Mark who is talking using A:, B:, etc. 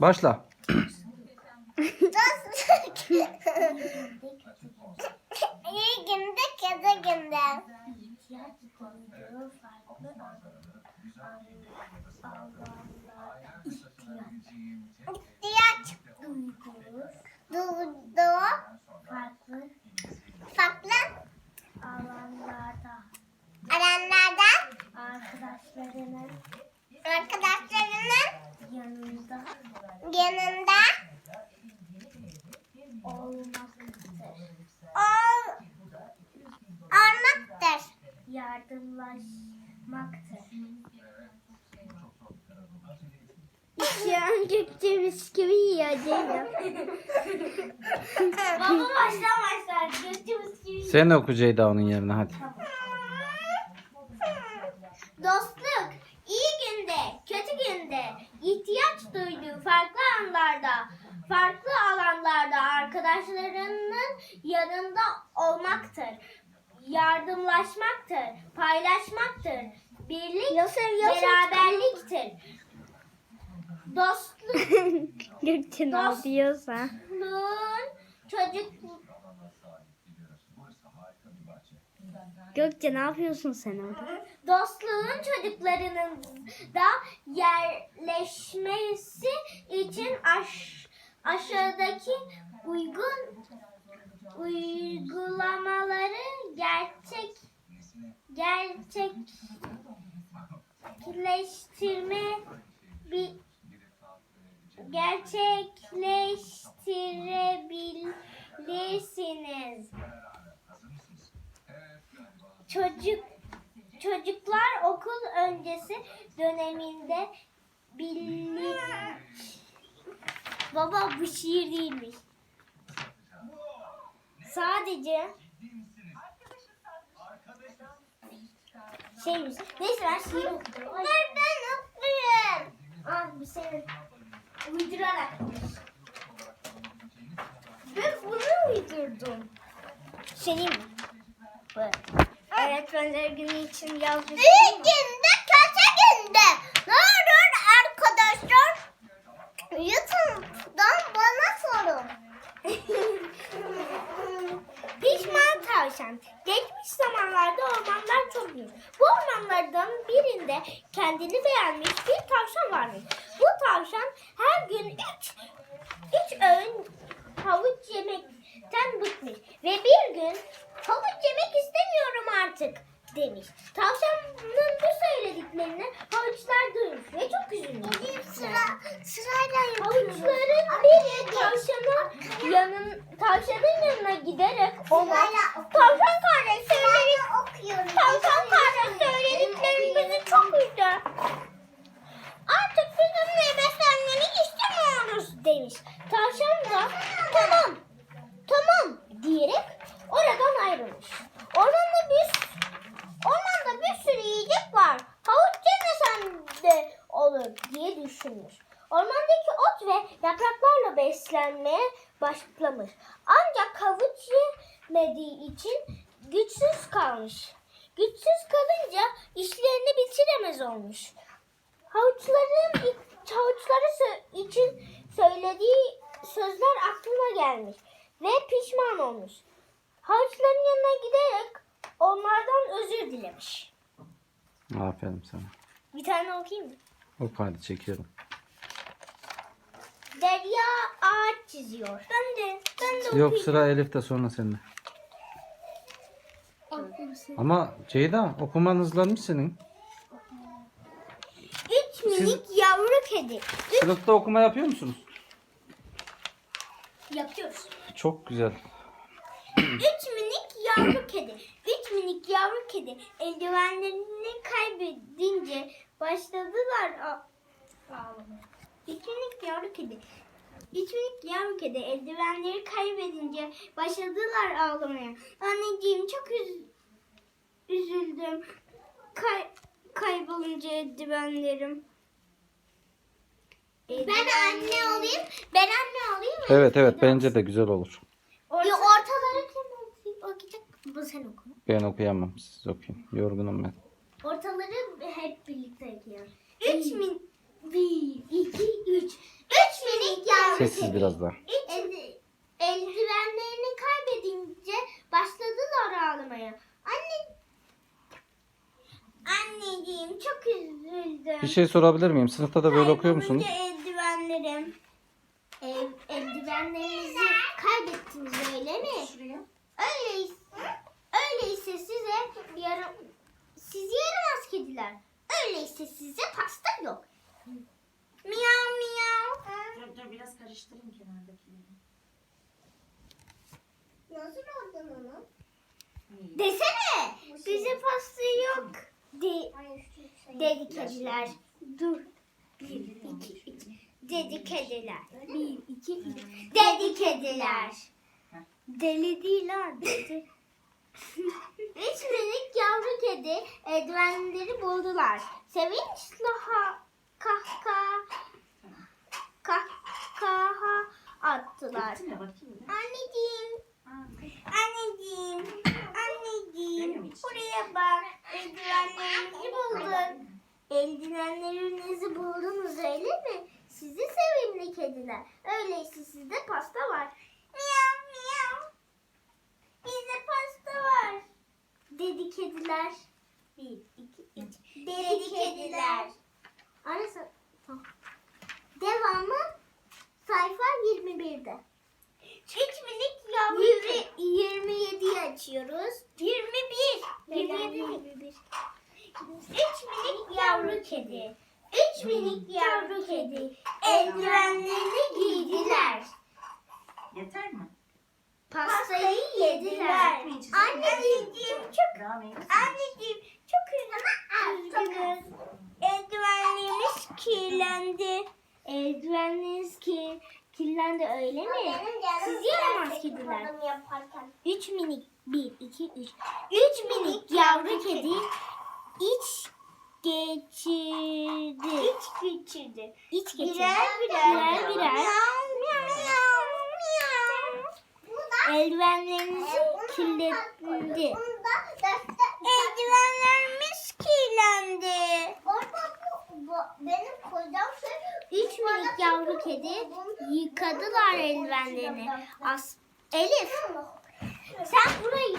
A: Başla.
B: İyi günde kötü günde.
C: ihtiyaç duyduğu farklı alanlarda ihtiyaç
B: İhtiyaç
C: duyduğu
B: duyduğu
C: farklı
B: farklı
C: alanlarda
B: alanlardan
C: arkadaşlarının
B: arkadaşlarının
C: yanında
B: yanında
C: olmaktır.
B: ol, olmaktır.
C: Yardımlaşmaktır.
D: Şu an Gökçe bisküvi yiyor Ceyda.
C: Baba baştan başlar.
A: Sen oku Ceyda onun yerine hadi.
D: Dostluk iyi günde, kötü günde, ihtiyaç duyduğu farklı anlarda, farklı alanlarda arkadaşlarının yanında olmaktır. Yardımlaşmaktır, paylaşmaktır. Birlik, beraberliktir. Dostluk
E: Gökçe ne
D: Dost-
E: yapıyorsa.
D: Dostluğun çocuk
E: Gökçe ne yapıyorsun sen orada?
D: dostluğun çocuklarının da yerleşmesi için aş, aşağıdaki uygun uygulamaları gerçek gerçekleştirme bir gerçekleştirebilirsiniz. Çocuk çocuklar okul öncesi döneminde bilinç Baba bu şiir değilmiş. Sadece şeymiş. Neyse ben şiir okudum.
B: Dur ben okuyayım.
D: Ah bir şey uydurarak. Ben bunu uydurdum. Şey mi? Öğretmenler günü için yazmış.
B: İyi günde kötü günde. Ne olur arkadaşlar? YouTube'dan bana sorun.
D: Pişman tavşan. Geçmiş zamanlarda ormanlar çok büyük. Bu ormanlardan birinde kendini beğenmiş bir tavşan varmış. Bu tavşan her gün üç, üç öğün havuç yemekten bıkmış. Ve bir gün havuç yemek istemiyorum artık demiş. Tavşanın bu söylediklerini havuçlar duymuş ve çok üzülmüş.
B: Sıra, sırayla yapıyorum.
D: Havuçların biri tavşanın yanın tavşanın yanına giderek ona tavşan kardeş söyledik tavşan kardeş söylediklerin bizi çok üzdü. Artık bizimle beslenmeni istemiyoruz demiş. Tavşan da tamam havuç yemediği için güçsüz kalmış. Güçsüz kalınca işlerini bitiremez olmuş. Havuçların havuçları için söylediği sözler aklına gelmiş ve pişman olmuş. Havuçların yanına giderek onlardan özür dilemiş.
A: Aferin sana.
D: Bir tane okuyayım mı?
A: Oku hadi çekiyorum.
D: Derya ağaç çiziyor. Ben de. Ben de
A: Yok
D: okuyayım.
A: sıra Elif'te sonra sende. Ama Ceyda okuman hızlanmış senin.
D: Üç minik yavru kedi.
A: Sınıfta okuma yapıyor musunuz?
D: Yapıyoruz.
A: Çok güzel.
D: Üç minik yavru kedi. Üç minik yavru kedi eldivenlerini kaybedince başladılar a- ağlamaya. Üç minik yavru kedi. Üç minik yavru kedi eldivenleri kaybedince başladılar ağlamaya. Anneciğim çok üz- üzüldüm. Kay- kaybolunca eldivenlerim.
B: Ben anne olayım. Ben anne olayım.
A: Evet evet bence de güzel olur.
D: Orta-
B: Ya ortaları kim okuyacak? Bu sen oku.
A: Ben okuyamam siz okuyun. Yorgunum ben.
D: Ortaları hep birlikte ekleyelim. Üç min... Bir, iki, üç. Üç
A: Sessiz biraz daha.
D: Eldivenlerini kaybedince başladılar ağlamaya. Anne Anneciğim çok üzüldüm.
A: Bir şey sorabilir miyim? Sınıfta da böyle okuyor musunuz?
D: Eldivenlerim. El, eldivenlerinizi kaybettiniz öyle mi? Öyleyse, öyleyse size yarım, siz yaramaz kediler. Öyleyse size pasta yok.
F: Dur biraz karıştırayım kenardakileri.
B: Nasıl oldun onu?
D: Desene. Bize pasta yok. De, dedi kediler. Dur. Bir, iki, üç. Dedi kediler. Bir, iki, üç. Dedi kediler. Deli değil ha dedi. Üç minik yavru kedi eldivenleri buldular. Sevinçle ha,
F: mi bakayım? bir?
D: Anneciğim, anneciğim, anneciğim. Buraya bak. Eldivenlerimizi bulduk. Eldivenlerinizi buldunuz öyle mi? Sizi sevimli kediler. Öyleyse sizde pasta var. Miyav miyav. Bizde pasta var. Dedi kediler. Bir, iki, üç. Dedi kediler. Arası. Üç minik yavru kedi. Üç minik yavru kedi. Eldivenlerini giydiler.
F: Yeter mi?
D: Pastayı yediler. Anneciğim çok. Anneciğim çok üzgünüz. Eldivenlerimiz kirlendi. Eldivenleriniz ki kirlendi öyle mi? Siz yaramaz kediler. Üç minik, bir, iki, üç. Üç minik yavru kedi geçirdi. İç geçirdi. İç geçirdi. Birer birer. Birer birer. Eldivenlerinizi kirlendi. Eldivenlerimiz kirlendi.
B: Benim kocam
D: Üç minik yavru kedi yıkadılar eldivenlerini. As Elif sen burayı